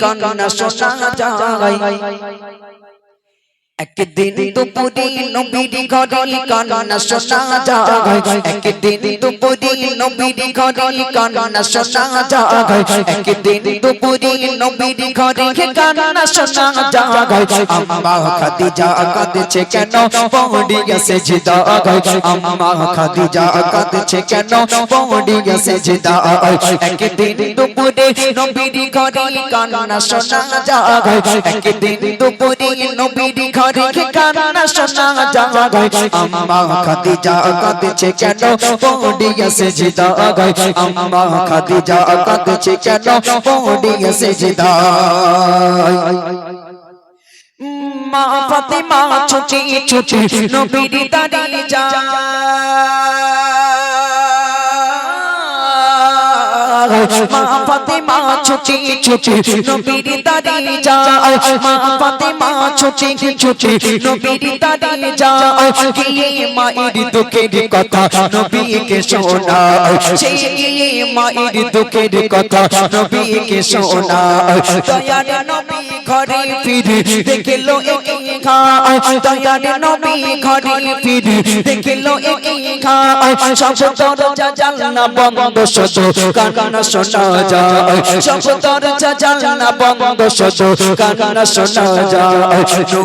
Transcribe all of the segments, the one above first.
কান্না শোনা যায় একদিন দুপুরে নবীর ঘরে কান্না শোনা যায়। একদিন দুপুরে নবীর ঘরে কান্না শোনা যায়। একদিন দুপুরে নবীর ঘরে কান্না শোনা যায়। আম্মা খাদিজা কাঁদছে কেন? পৌঁড়ি গেছে জিদা আম্মা খাদিজা কাঁদছে কেন? পৌঁড়ি গেছে জিদা একদিন দুপুরে নবীর ঘরে কান্না শোনা যায়। একদিন দুপুরে নবীর ঘরে কান্না শোনা যায়। আম্মা খাদিজা কাঁদছে কেন? পৌঁড়ি গেছে জিদা আম্মা খাদিজা কাঁদছে কেন? পৌঁড়ি গেছে জিদা মা ফাতেমা ছুটি ছুটি নবীর দাঁড়িয়ে যায়। মা ফাতেমা ছুটি ছুটি নবীর দাঁড়িয়ে যায়। মা ফাতেমা ছুটি ছুটি নবীর দাঁড়িয়ে যায়। গিয়ে মায়ের দুঃখের কথা নবীকে শোনায়। সেই গিয়ে মায়ের দুঃখের কথা নবীকে শোনায়। দয়ার নবী ঘরে ফিরে দেখল একই খায় দয়ার নবী ঘরে ফিরে দেখল একই খায় সব দরজা জানলা বন্ধ শত কান্না শোনা যায়। সব দরজা জানলা বন্ধ শত কান্না শোনা যায়।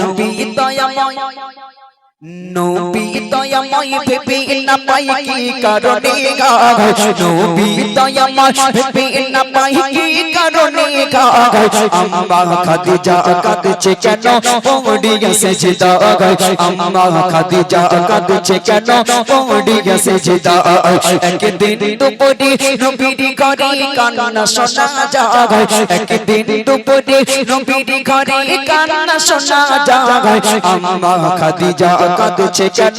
নবী দয়াময়। নবী দয়াময় ভেবে না পাই কি কারণে গায় নবী দয়াময় ভেবে না পাই কি কারণে গায় আম্মা খাদিজা কাঁদছে কেন? পৌঁড়ি গেছে জিদা আম্মা খাদিজা কাঁদছে কেন? পৌঁড়ি গেছে জিদা একদিন দুপুরে নবীর ঘরে কান্না শোনা যায়। একদিন দুপুরে নবীর ঘরে কান্না শোনা যায়। আম্মা খাদিজা কাঁদছে কেন?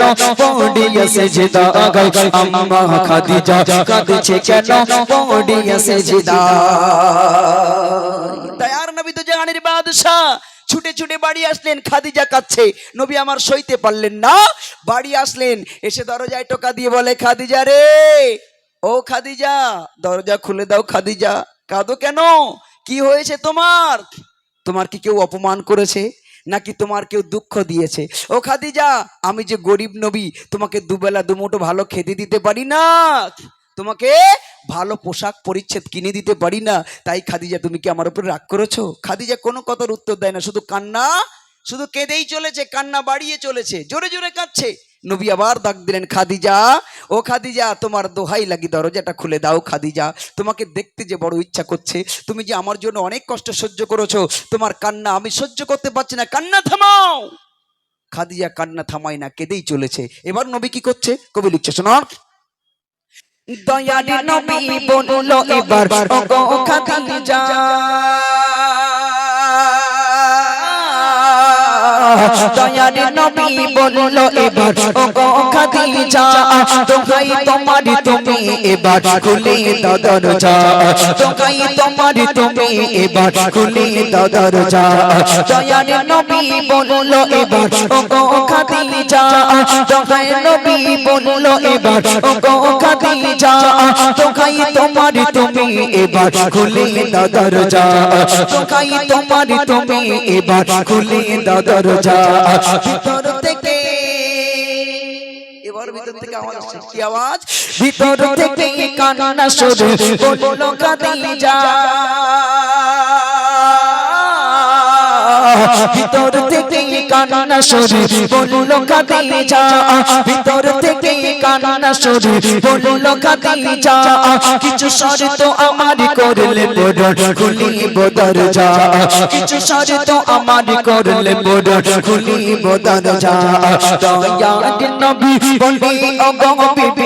আম্মা খাদিজা কাঁদছে কেন? নবী তো জাহানের ছুটে ছুটে বাড়ি আসলেন, খাদিজা কাচ্ছে নবী আমার সইতে পারলেন না। বাড়ি আসলেন, এসে দরজায় টোকা দিয়ে বলে, খাদিজা রে, ও খাদিজা, দরজা খুলে দাও খাদিজা। কাঁদো কেন? কি হয়েছে তোমার? তোমার কি কেউ অপমান করেছে? নাকি তোমার কেউ দুঃখ দিয়েছে? ও খাদিজা, আমি যে গরিব নবী, তোমাকে দুবেলা দুমুঠো ভালো খেতে দিতে পারি না। তোমাকে ভালো পোশাক পরিচ্ছেদ কিনে দিতে পারি না। তাই খাদিজা, তুমি কি আমার উপর রাগ করেছ? খাদিজা কোনো কথার উত্তর দেয় না, শুধু কান্না, শুধু কেঁদেই চলেছে, কান্না বাড়িয়ে চলেছে, জোরে জোরে কাঁদছে। নবী আবার ডাক দিলেন খাদিজা ও খাদিজা তোমার দোহাই লাগি দরজাটা খুলে দাও খাদিজা। তোমাকে দেখতে যে বড় ইচ্ছা করছে তুমি যে আমার জন্য অনেক কষ্ট সহ্য করেছ তোমার কান্না আমি সহ্য করতে পারছি না। কান্না থামাও! খাদিজা কান্না থামাই না কেঁদেই চলেছে। এবার নবী কি করছে? কবি লিখছে শোনা। দয়ার নবী বলল এবার খাদিজা। দয়ার নবী বলল এবার ওগো খাদিজা দোহাই তোমার তুমি এবার খুলে দাও দরজা দোহাই তোমার তুমি এবার খুলে দাও দরজা দয়ার নবী বলল এবার ওগো খাদিজা দোহাই নবী বলল এবার ওগো খাদিজা দোহাই তোমার তুমি এবার খুলে দাও দরজা দোহাই তোমার তুমি এবার খুলে দাও দরজা ভিতর থেকে এবার ভিতর থেকে আওয়াজ আসছে আওয়াজ ভিতর থেকে কান্না শুরু বলল খাদিজা ভিতর থেকে কান্না শুরু বলল খাদিজা ভিতর থেকে কান্না শুরু বলল খাদিজা কিছু শর্ত আমার করলে বড় খুলিব দরজা। কিছু শর্ত আমার করলে বড় খুলিব দরজা। দয়ার নবী ওগো বিবি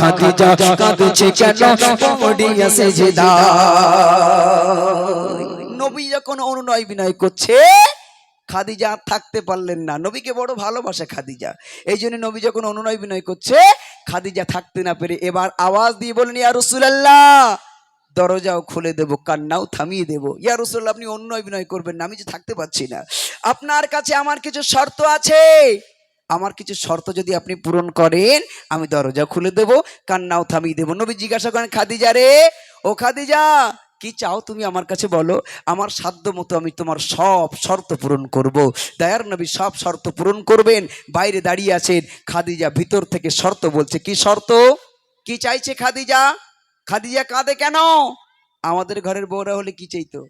কাঁদছে কেন? নবী যখন অনুনয় বিনয় করছে, খাদিজা থাকতে পারলেন না। নবীকে বড় ভালোবাসে খাদিজা। এই জন্য নবী যখন অনুনয় বিনয় করছে, খাদিজা থাকতে না পেরে এবার আওয়াজ দিয়ে বলেন ইয়া দরজাও খুলে দেবো, কান্নাও থামিয়ে দেবো। ইয়া রসুল্লাহ আপনি অনুনয় বিনয় করবেন না, আমি যে থাকতে পারছি না। আপনার কাছে আমার কিছু শর্ত আছে। আমার কিছু শর্ত যদি আপনি পূরণ করেন, আমি দরজা খুলে দেবো, কান্নাও থামিয়ে দেবো। নবী জিজ্ঞাসা করেন, খাদিজা রে, ও খাদিজা, কি চাও তুমি আমার কাছে বলো? আমার সাধ্য মতো আমি তোমার সব শর্ত পূরণ করব। দয়ার নবী সব শর্ত পূরণ করবেন, বাইরে দাঁড়িয়ে আছেন। খাদিজা ভিতর থেকে শর্ত বলছে, কি শর্ত? কি চাইছে খাদিজা? খাদিজা কাঁদে কেন? আমাদের ঘরের বউরা হলে কি চাইতো?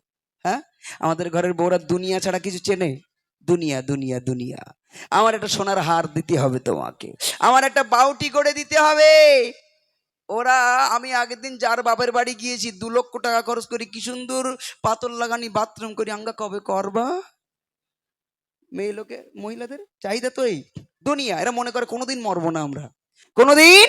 হ্যাঁ? আমাদের ঘরের বউরা দুনিয়া ছাড়া কিছু চেনে? দুনিয়া দুনিয়া দুনিয়া। আমার একটা সোনার হার দিতে হবে তোমাকে। আমার একটা বাউটি করে দিতে হবে। ওরা, আমি আগের দিন যার বাপের বাড়ি গিয়েছি, দু লক্ষ টাকা খরচ করি কি সুন্দর পাতল লাগানি বাথরুম করি, আঙ্গা কবে করবা? মেয়ে লোকে, মহিলাদের চাহিদা তো এই। দুনিয়া, এরা মনে করে কোনোদিন মরবো না আমরা। কোনোদিন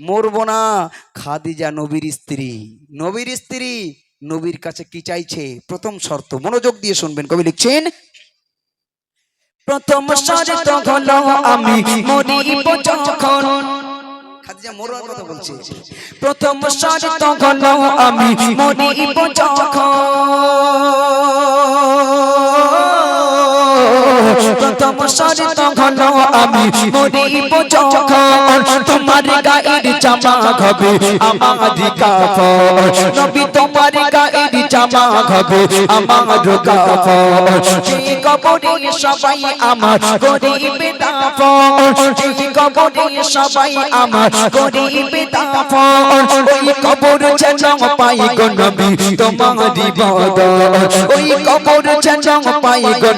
মরবো না। খাদিজা নবীর স্ত্রী। নবীর স্ত্রী নবীর কাছে কি চাইছে? প্রথম শর্ত, মনোযোগ দিয়ে শুনবেন। কবি লিখছেন প্রথম শর্ত হলো আমি মরিব যখন খাদিজা মরার কথা বলছে। প্রথম শর্ত হলো আমি মরিব যখন। প্রথম শর্ত হলো আমি মরিব যখন। জামা হবে আমার কাপড় নবী তোমার গায়ের জামা হবে আমার কাপড় যে কবরে সবাই আমার গরিবে দাপড় যে কবরে সবাই আমার গরিবে দাপড় ওই কবর যেন পাই গো নবী তোমারি বদ ওই কবর যেন পাই গো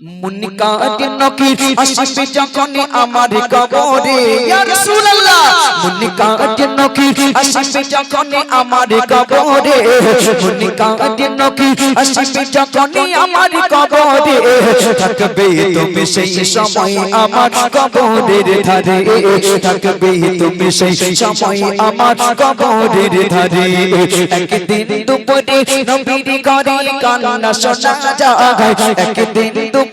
মুন্নি কাট নকির আসবে যখন আমার কবরে। ইয়া রাসূলুল্লাহ! মুন্নি কাট নকির আসবে যখন আমার কবরে। মুন্নি কাট নকির আসবে যখন আমার কবরে। থাকবে তুমি সেই সময় আমার কবরের ধারে। থাকবে তুমি সেই সময় আমার কবরের ধারে। একদিন দুপুরে নবীর ঘরে কান্না শোনা যায়। একদিন দুপুরে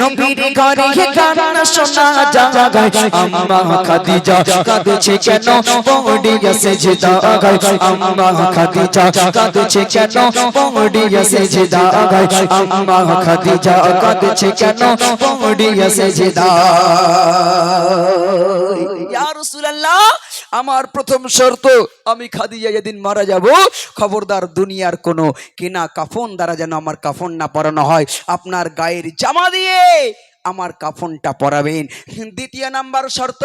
নবীর ঘরে কান্না শোনা যায়। আম্মা খাদিজা কাঁদছে কেন? পড়িয়া সেজদা গায় আম্মা খাদিজা কাঁদছে কেন? পড়িয়া সেজদা গায় আম্মা খাদিজা কাঁদছে কেন? পড়িয়া সেজদা ইয়া রাসূলুল্লাহ! আমার প্রথম শর্ত, আমি খাদিজা যেদিন মারা যাব, খবরদার দুনিয়ার কোনো কেনা কাফন দ্বারা যেন আমার কাফন না পরানো হয়। আপনার গায়ের জামা দিয়ে আমার কাফনটা পরাবেন। দ্বিতীয় নাম্বার শর্ত,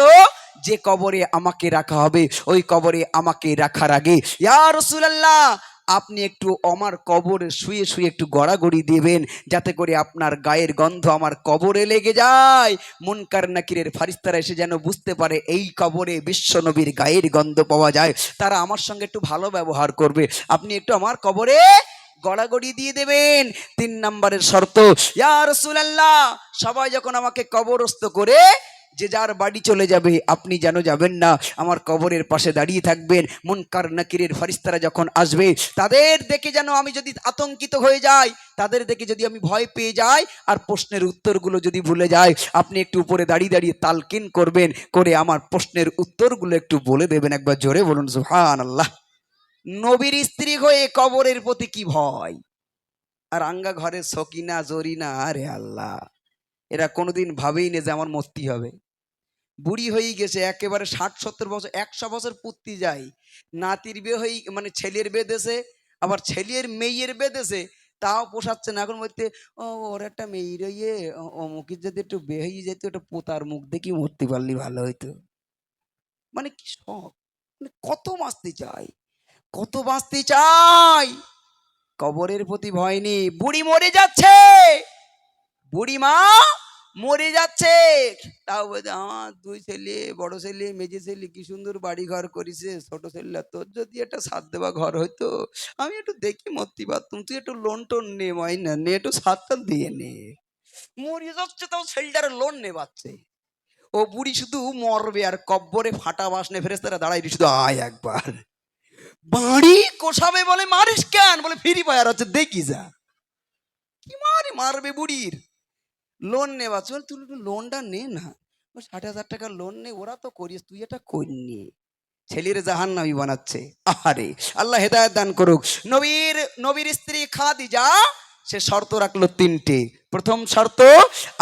যে কবরে আমাকে রাখা হবে, ওই কবরে আমাকে রাখার আগে, ইয়া রাসূলুল্লাহ আপনি একটু আমার কবরে শুয়ে শুয়ে একটু গড়াগড়ি দেবেন, যাতে করে আপনার গায়ের গন্ধ আমার কবরে লেগে যায়। মুনকার নাকিরের ফারিস্তারা এসে যেন বুঝতে পারে এই কবরে বিশ্বনবীর গায়ের গন্ধ পাওয়া যায়। তারা আমার সঙ্গে একটু ভালো ব্যবহার করবে। আপনি একটু আমার কবরে গড়াগড়ি দিয়ে দেবেন। তিন নম্বরের শর্ত, ইয়া রাসূলুল্লাহ! সবাই যখন আমাকে কবরস্থ করে যে যার বাড়ি চলে যাবে, আপনি যেন যাবেন না। আমার কবরের পাশে দাঁড়িয়ে থাকবেন। মুনকার নাকিরের ফারিস্তারা যখন আসবে, তাদের দেখে যেন আমি যদি আতঙ্কিত হয়ে যাই, তাদের দেখে যদি আমি ভয় পেয়ে যাই, আর প্রশ্নের উত্তরগুলো যদি ভুলে যাই, আপনি একটু উপরে দাঁড়িয়ে দাঁড়িয়ে তালকিন করবেন, করে আমার প্রশ্নের উত্তরগুলো একটু বলে দেবেন, একবার জোরে বলুন সুহান আল্লাহ নবীর স্ত্রী হয়ে কবরের প্রতি কি ভয়? আর আঙ্গা ঘরে সকিনা, জরিনা, আরে আল্লাহ। এরা কোনোদিন ভাবেই না যে আমার মস্তি হবে। বুড়ি হয়ে গেছে, একেবারে ষাট সত্তর বছর, একশো বছর পুত্তি যায়। নাতির বিয়ে হয়ে মানে ছেলের বেঁধেছে আবার ছেলের মেয়ের বেঁধেছে তাও পোষাচ্ছে না। এখন বলতে, ও, ওর একটা মেয়ের ইয়ে অমুকের যদি একটু বিয়ে হয়ে যেত, একটা পোতার মুখ দেখি মরতে পারলি, ভালো হইতো। মানে কি শখ? মানে কত বাঁচতে চাই? কত বাঁচতে চাই? কবরের প্রতি ভয় নেই। বুড়ি মরে যাচ্ছে! বুড়ি মা মরে যাচ্ছে। তাও বলছে আমার দুই ছেলে, বড় ছেলে মেজে ছেলে, কি সুন্দর বাড়ি ঘর করিছে, ছোট ছেলে তোর যদি একটা সাত দেওয়া ঘর হইতো, আমি একটু দেখি মরতে পারতুম। তুই একটু লোন টোন নে, মাইনা নে, একটু সাতটা দিয়ে নে। মরে যাচ্ছে তাও ছেলেটার লোন নেবাচ্ছে ও বুড়ি শুধু মরবে আর কব্বরে ফাটা বাসনে ফেরেস্তারা দাঁড়াই শুধু আয় একবার। বাড়ি কোষাবে বলে, মারিস কেন? বলে, ফ্রি ফায়ার হচ্ছে দেখি যা। কি মারি মারবে বুড়ির? লোন নেবা চল তুই লোনটা নে না। ষাট হাজার টাকা লোন নে, ওরা তো করিস, তুই এটা করনি ছেলের জাহান নামি বানাচ্ছে। আরে আল্লাহ হেদায়ত দান করুক। নবীর নবীর স্ত্রী খাদিজা, সে শর্ত রাখল তিনটে। প্রথম শর্ত,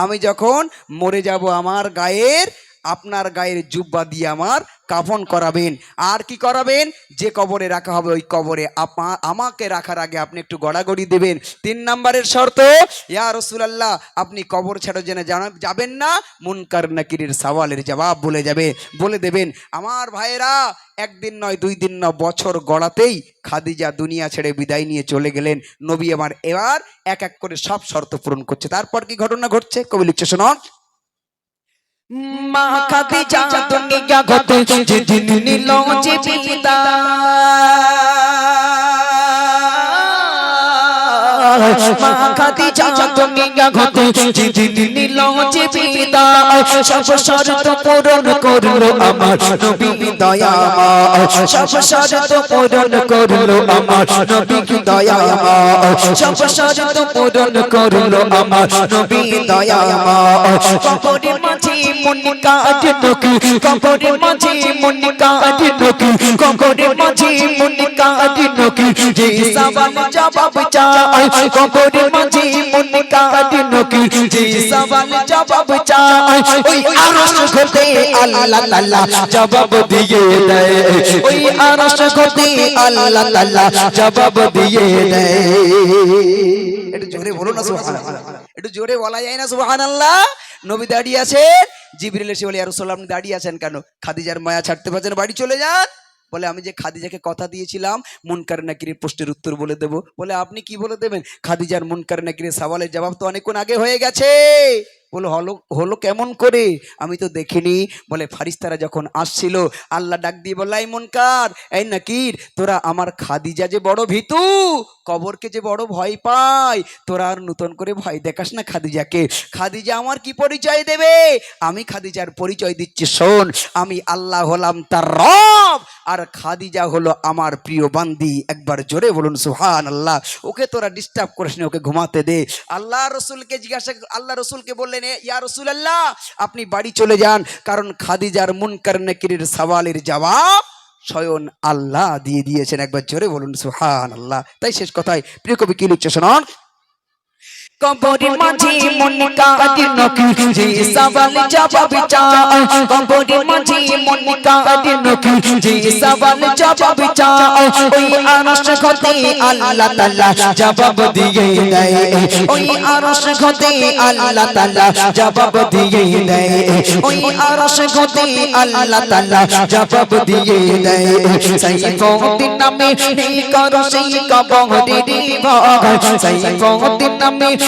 আমি যখন মরে যাব আমার গায়ের, আপনার গায়ের জুব্বা দিয়ে আমার কাফন করাবেন। আর কি করাবেন? যে কবরে রাখা হবে, ওই কবরে আমাকে রাখার আগে আপনি একটু গড়াগড়ি দেবেন। তিন নাম্বারের শর্ত, ইয়া রসুলাল্লাহ, আপনি কবর ছেড়ে জানা, যাবেন না? মুনকার নাকিরের সওয়ালের জবাব বলে যাবে। বলে দেবেন, আমার ভাইয়েরা, একদিন নয়, দুই দিন নয়, বছর গড়াতেই খাদিজা দুনিয়া ছেড়ে বিদায় নিয়ে চলে গেলেন। নবী আমার এবার এক এক করে সব শর্ত পূরণ করছে। তারপর কি ঘটনা ঘটছে? কবি লিখছে, শোনন। মা খাদিজা দুনিয়া গতে যেদিন নিল যে মা খাদিজা দুনিয়া গতে যেদিন নিল বিদায়, সব শর্ত পূরণ করল আমার নবী দয়াময়। সব শর্ত পূরণ করল আমার নবী দয়াময়। সব শর্ত পূরণ করল আমার নবী দয়াময়। কবরের মাঝে মনে কাজ নকি, কবরের মাঝে মনে কাজ নকি, কবরের মাঝে মনে কাজ নকি। যে সওয়াল জবাব চাই মাঝে জবাব ওই আরশ আল্লাহ তাআলা জবাব দিয়ে দেয়। ওই আরশ আল্লাহ তাআলা জবাব দিয়ে দেয়। একটু জোরে বলো না, সুবহানাল্লাহ। একটু জোরে বলা যায় না, সুবহানাল্লাহ? নবী দাঁড়িয়ে আছে জিবরিল এসে বলে রাসূলুল্লাহ আপনি দাঁড়িয়ে আছেন কেন? খাদিজার মায়া ছাড়তে পারছেন বাড়ি চলে যান। বলে, আমি যে খাদিজাকে কথা দিয়েছিলাম, মুনকার নাকিরের প্রশ্নের উত্তর বলে দেব। বলে, আপনি কি বলে দেবেন? খাদিজার মুনকার নাকিরের সওয়ালের জবাব তো অনেকক্ষণ আগে হয়ে গেছে। বলে, হলো হলো কেমন করে? আমি তো দেখিনি। বলে, ফারিস্তারা যখন আসছিল, আল্লাহ ডাক দিয়ে বললাই মুনকার, এই নাকির, তোরা আমার খাদিজা যে বড় ভীতু, কবরকে যে বড় ভয় পায়, তোরা আর নতুন করে ভয় দেখাস না খাদিজাকে। খাদিজা আমার কি পরিচয় দেবে? আমি খাদিজার পরিচয় দিচ্ছি, শোন, আমি আল্লাহ হলাম তার রব আর খাদিজা হলো আমার প্রিয় বান্দি। একবার জোরে বলুন সুহান আল্লাহ ওকে তোরা ডিস্টার্ব করিস ওকে ঘুমাতে দে। আল্লাহ রসুলকে জিজ্ঞাসা আল্লাহ রসুলকে বললেন, "এ, ইয়া রসুল আল্লাহ আপনি বাড়ি চলে যান, কারণ খাদিজার মুনকার নাকিরের সওয়ালের জবাব স্বয়ং আল্লাহ দিয়ে দিয়েছেন। একবার জোরে বলুন সুহান আল্লাহ তাই শেষ কথায় প্রিয় কবি কি লিখছে, শোনান। কবরের মাঝে মনে কাজ নকি যে সওয়াল জবাব চাই কবরের মাঝে মনে কাজ নকি যে সওয়াল জবাব চাই ওই আরশ হতে আল্লাহ তাআলা জবাব দিয়ে দেয়। ওই আরশ হতে আল্লাহ তাআলা জবাব দিয়ে দেয়। ওই আরশ হতে আল্লাহ তাআলা জবাব দিয়ে দেয়। সাইফুদ্দিন নামে নেই করো সেই কবরের ভাগ সাইফুদ্দিন নামে নেই